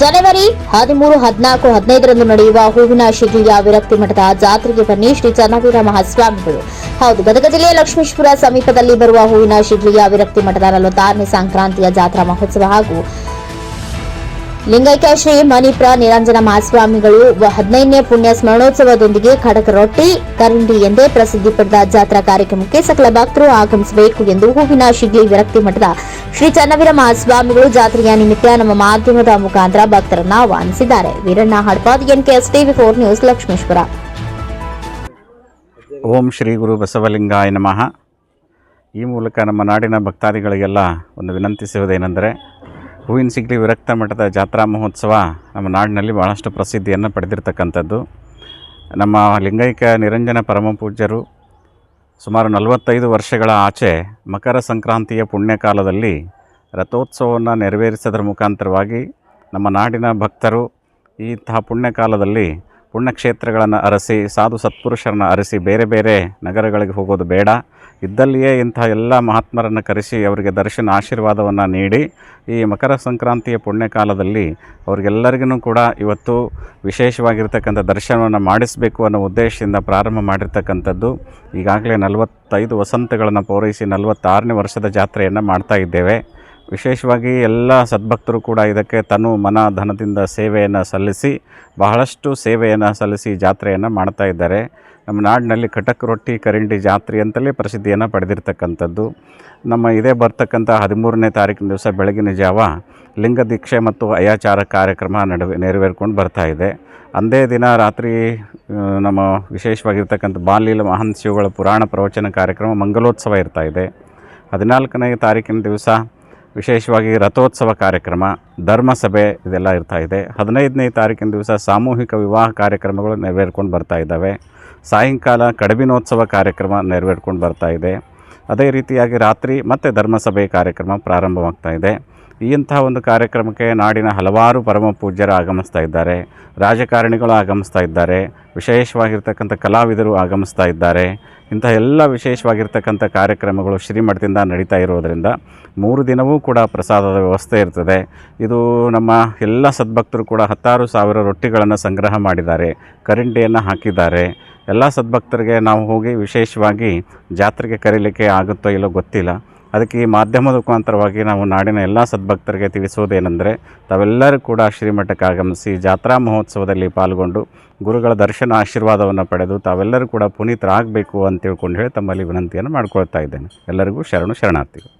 ಜನವರಿ ಹದಿಮೂರು, ಹದಿನಾಲ್ಕು, ಹದಿನೈದರಂದು ನಡೆಯುವ ಹೂವಿನ ಶಿಗ್ಲಿಯ ವಿರಕ್ತಿ ಮಠದ ಜಾತ್ರೆಗೆ ಬನ್ನಿ ಶ್ರೀ ಚನ್ನವೀರ ಮಹಾಸ್ವಾಮಿಗಳು. ಹೌದು, ಗದಗ ಜಿಲ್ಲೆಯ ಲಕ್ಷ್ಮೀಶ್ವರ ಸಮೀಪದಲ್ಲಿ ಬರುವ ಹೂವಿನ ಶಿಗ್ಲಿಯ ವಿರಕ್ತಿ ಮಠದ ನಲವತ್ತಾರನೇ ಸಂಕ್ರಾಂತಿಯ ಜಾತ್ರಾ ಮಹೋತ್ಸವ ಹಾಗೂ ಲಿಂಗೈಕ್ಯ ಶ್ರೀ ಮಣಿಪ್ರ ನಿರಂಜನ ಮಹಾಸ್ವಾಮಿಗಳು ಹದಿನೈದನೇ ಪುಣ್ಯ ಸ್ಮರಣೋತ್ಸವದೊಂದಿಗೆ ಖಡಕ ರೊಟ್ಟಿ, ಕರಂಡಿ ಎಂದೇ ಪ್ರಸಿದ್ಧಿ ಪಡೆದ ಜಾತ್ರಾ ಕಾರ್ಯಕ್ರಮಕ್ಕೆ ಸಕಲ ಭಕ್ತರು ಆಗಮಿಸಬೇಕು ಎಂದು ಹೂವಿನ ಶಿಗ್ಲಿ ವಿರಕ್ತಿ ಮಠದ ಶ್ರೀ ಚನ್ನವೀರ ಮಹಾಸ್ವಾಮಿಗಳು ಜಾತ್ರೆಯ ನಿಮಿತ್ತ ನಮ್ಮ ಮಾಧ್ಯಮದ ಮುಖಾಂತರ ಭಕ್ತರನ್ನ ಆಹ್ವಾನಿಸಿದ್ದಾರೆ. Veeranna Hadpad, NKS TV four news Lakshmeshwar Om Shri ಗುರು ಬಸವಲಿಂಗಾಯ ನಮಃ. ಈ ಮೂಲಕ ನಮ್ಮ ನಾಡಿನ ಭಕ್ತಾದಿಗಳಿಗೆಲ್ಲ ಒಂದು ವಿನಂತಿಸುವುದೇನೆಂದರೆ, ಹೂವಿನ ಸಿಗ್ಲಿ ವಿರಕ್ತ ಮಠದ ಜಾತ್ರಾ ಮಹೋತ್ಸವ ನಮ್ಮ ನಾಡಿನಲ್ಲಿ ಬಹಳಷ್ಟು ಪ್ರಸಿದ್ಧಿಯನ್ನು ಪಡೆದಿರ್ತಕ್ಕಂಥದ್ದು. ನಮ್ಮ ಲಿಂಗೈಕ ನಿರಂಜನ ಪರಮಪೂಜ್ಯರು ಸುಮಾರು ನಲವತ್ತೈದು ವರ್ಷಗಳ ಆಚೆ ಮಕರ ಸಂಕ್ರಾಂತಿಯ ಪುಣ್ಯಕಾಲದಲ್ಲಿ ರಥೋತ್ಸವವನ್ನು ನೆರವೇರಿಸೋದ್ರ ಮುಖಾಂತರವಾಗಿ ನಮ್ಮ ನಾಡಿನ ಭಕ್ತರು ಇಂತಹ ಪುಣ್ಯಕಾಲದಲ್ಲಿ ಪುಣ್ಯಕ್ಷೇತ್ರಗಳನ್ನು ಅರಸಿ, ಸಾಧು ಸತ್ಪುರುಷರನ್ನು ಅರಸಿ, ಬೇರೆ ಬೇರೆ ನಗರಗಳಿಗೆ ಹೋಗೋದು ಬೇಡ. ಇದ್ದಲ್ಲಿಯೇ ಇಂಥ ಎಲ್ಲ ಮಹಾತ್ಮರನ್ನು ಕರೆಸಿ ಅವರಿಗೆ ದರ್ಶನ ಆಶೀರ್ವಾದವನ್ನು ನೀಡಿ, ಈ ಮಕರ ಸಂಕ್ರಾಂತಿಯ ಪುಣ್ಯಕಾಲದಲ್ಲಿ ಅವ್ರಿಗೆಲ್ಲರಿಗೂ ಕೂಡ ಇವತ್ತು ವಿಶೇಷವಾಗಿರ್ತಕ್ಕಂಥ ದರ್ಶನವನ್ನು ಮಾಡಿಸಬೇಕು ಅನ್ನೋ ಉದ್ದೇಶದಿಂದ ಪ್ರಾರಂಭ ಮಾಡಿರ್ತಕ್ಕಂಥದ್ದು. ಈಗಾಗಲೇ ನಲವತ್ತೈದು ವಸಂತಗಳನ್ನು ಪೂರೈಸಿ ನಲವತ್ತಾರನೇ ವರ್ಷದ ಜಾತ್ರೆಯನ್ನು ಮಾಡ್ತಾ ಇದ್ದೇವೆ. ವಿಶೇಷವಾಗಿ ಎಲ್ಲ ಸದ್ಭಕ್ತರು ಕೂಡ ಇದಕ್ಕೆ ತನು ಮನ ಧನದಿಂದ ಸೇವೆಯನ್ನು ಸಲ್ಲಿಸಿ, ಬಹಳಷ್ಟು ಸೇವೆಯನ್ನು ಸಲ್ಲಿಸಿ ಜಾತ್ರೆಯನ್ನು ಮಾಡ್ತಾ ಇದ್ದಾರೆ. ನಮ್ಮ ನಾಡಿನಲ್ಲಿ ಕಟಕ್ ರೊಟ್ಟಿ, ಕರಿಂಡಿ ಜಾತ್ರೆ ಅಂತಲೇ ಪ್ರಸಿದ್ಧಿಯನ್ನು ಪಡೆದಿರ್ತಕ್ಕಂಥದ್ದು. ನಮ್ಮ ಇದೇ ಬರ್ತಕ್ಕಂಥ ಹದಿಮೂರನೇ ತಾರೀಕಿನ ದಿವಸ ಬೆಳಗಿನ ಜಾವ ಲಿಂಗ ದೀಕ್ಷೆ ಮತ್ತು ಅಯಾಚಾರ ಕಾರ್ಯಕ್ರಮ ನಡುವೆ ನೆರವೇರ್ಕೊಂಡು ಬರ್ತಾ ಇದೆ. ಅಂದೇ ದಿನ ರಾತ್ರಿ ನಮ್ಮ ವಿಶೇಷವಾಗಿರ್ತಕ್ಕಂಥ ಬಾಲೀಲ ಮಹಾನ್ ಶಿವಗಳ ಪುರಾಣ ಪ್ರವಚನ ಕಾರ್ಯಕ್ರಮ ಮಂಗಲೋತ್ಸವ ಇರ್ತಾ ಇದೆ. ಹದಿನಾಲ್ಕನೇ ತಾರೀಕಿನ ದಿವಸ ವಿಶೇಷವಾಗಿ ರಥೋತ್ಸವ ಕಾರ್ಯಕ್ರಮ, ಧರ್ಮಸಭೆ ಇದೆಲ್ಲ ಇರ್ತಾ ಇದೆ. ಹದಿನೈದನೇ ತಾರೀಕಿನ ದಿವಸ ಸಾಮೂಹಿಕ ವಿವಾಹ ಕಾರ್ಯಕ್ರಮಗಳು ನೆರವೇರ್ಕೊಂಡು ಬರ್ತಾ ಇದ್ದಾವೆ. ಸಾಯಂಕಾಲ ಕಡಬಿನೋತ್ಸವ ಕಾರ್ಯಕ್ರಮ ನೆರವೇರ್ಕೊಂಡು ಬರ್ತಾ ಇದೆ. ಅದೇ ರೀತಿಯಾಗಿ ರಾತ್ರಿ ಮತ್ತೆ ಧರ್ಮಸಭೆ ಕಾರ್ಯಕ್ರಮ ಪ್ರಾರಂಭವಾಗ್ತಾ ಇದೆ. ಇಂತಹ ಒಂದು ಕಾರ್ಯಕ್ರಮಕ್ಕೆ ನಾಡಿನ ಹಲವಾರು ಪರಮ ಪೂಜ್ಯರು ಆಗಮಿಸ್ತಾ ಇದ್ದಾರೆ. ರಾಜಕಾರಣಿಗಳು ಆಗಮಿಸ್ತಾ ಇದ್ದಾರೆ. ವಿಶೇಷವಾಗಿರ್ತಕ್ಕಂಥ ಕಲಾವಿದರು ಆಗಮಿಸ್ತಾ ಇದ್ದಾರೆ. ಇಂಥ ಎಲ್ಲ ವಿಶೇಷವಾಗಿರ್ತಕ್ಕಂಥ ಕಾರ್ಯಕ್ರಮಗಳು ಶ್ರೀಮಠದಿಂದ ನಡೀತಾ ಇರೋದರಿಂದ ಮೂರು ದಿನವೂ ಕೂಡ ಪ್ರಸಾದದ ವ್ಯವಸ್ಥೆ ಇರ್ತದೆ. ಇದು ನಮ್ಮ ಎಲ್ಲ ಸದ್ಭಕ್ತರು ಕೂಡ ಹತ್ತಾರು ಸಾವಿರ ರೊಟ್ಟಿಗಳನ್ನು ಸಂಗ್ರಹ ಮಾಡಿದ್ದಾರೆ. ಕರಿಂಡಿಯನ್ನು ಹಾಕಿದ್ದಾರೆ. ಎಲ್ಲ ಸದ್ಭಕ್ತರಿಗೆ ನಾವು ಹೋಗಿ ವಿಶೇಷವಾಗಿ ಜಾತ್ರೆಗೆ ಕರೀಲಿಕ್ಕೆ ಆಗುತ್ತೋ ಇಲ್ಲೋ ಗೊತ್ತಿಲ್ಲ. ಅದಕ್ಕೆ ಈ ಮಾಧ್ಯಮದ ಮುಖಾಂತರವಾಗಿ ನಾವು ನಾಡಿನ ಎಲ್ಲ ಸದ್ಭಕ್ತರಿಗೆ ತಿಳಿಸೋದೇನೆಂದರೆ, ತಾವೆಲ್ಲರೂ ಕೂಡ ಶ್ರೀಮಠಕ್ಕೆ ಆಗಮಿಸಿ ಜಾತ್ರಾ ಮಹೋತ್ಸವದಲ್ಲಿ ಪಾಲ್ಗೊಂಡು ಗುರುಗಳ ದರ್ಶನ ಆಶೀರ್ವಾದವನ್ನು ಪಡೆದು ತಾವೆಲ್ಲರೂ ಕೂಡ ಪುನೀತರಾಗಬೇಕು ಅಂತ ತಿಳ್ಕೊಂಡು ಹೇಳಿ ತಮ್ಮಲ್ಲಿ ವಿನಂತಿಯನ್ನು ಮಾಡ್ಕೊಳ್ತಾ ಇದ್ದೇನೆ. ಎಲ್ಲರಿಗೂ ಶರಣು ಶರಣಾರ್ಥಿಗಳು.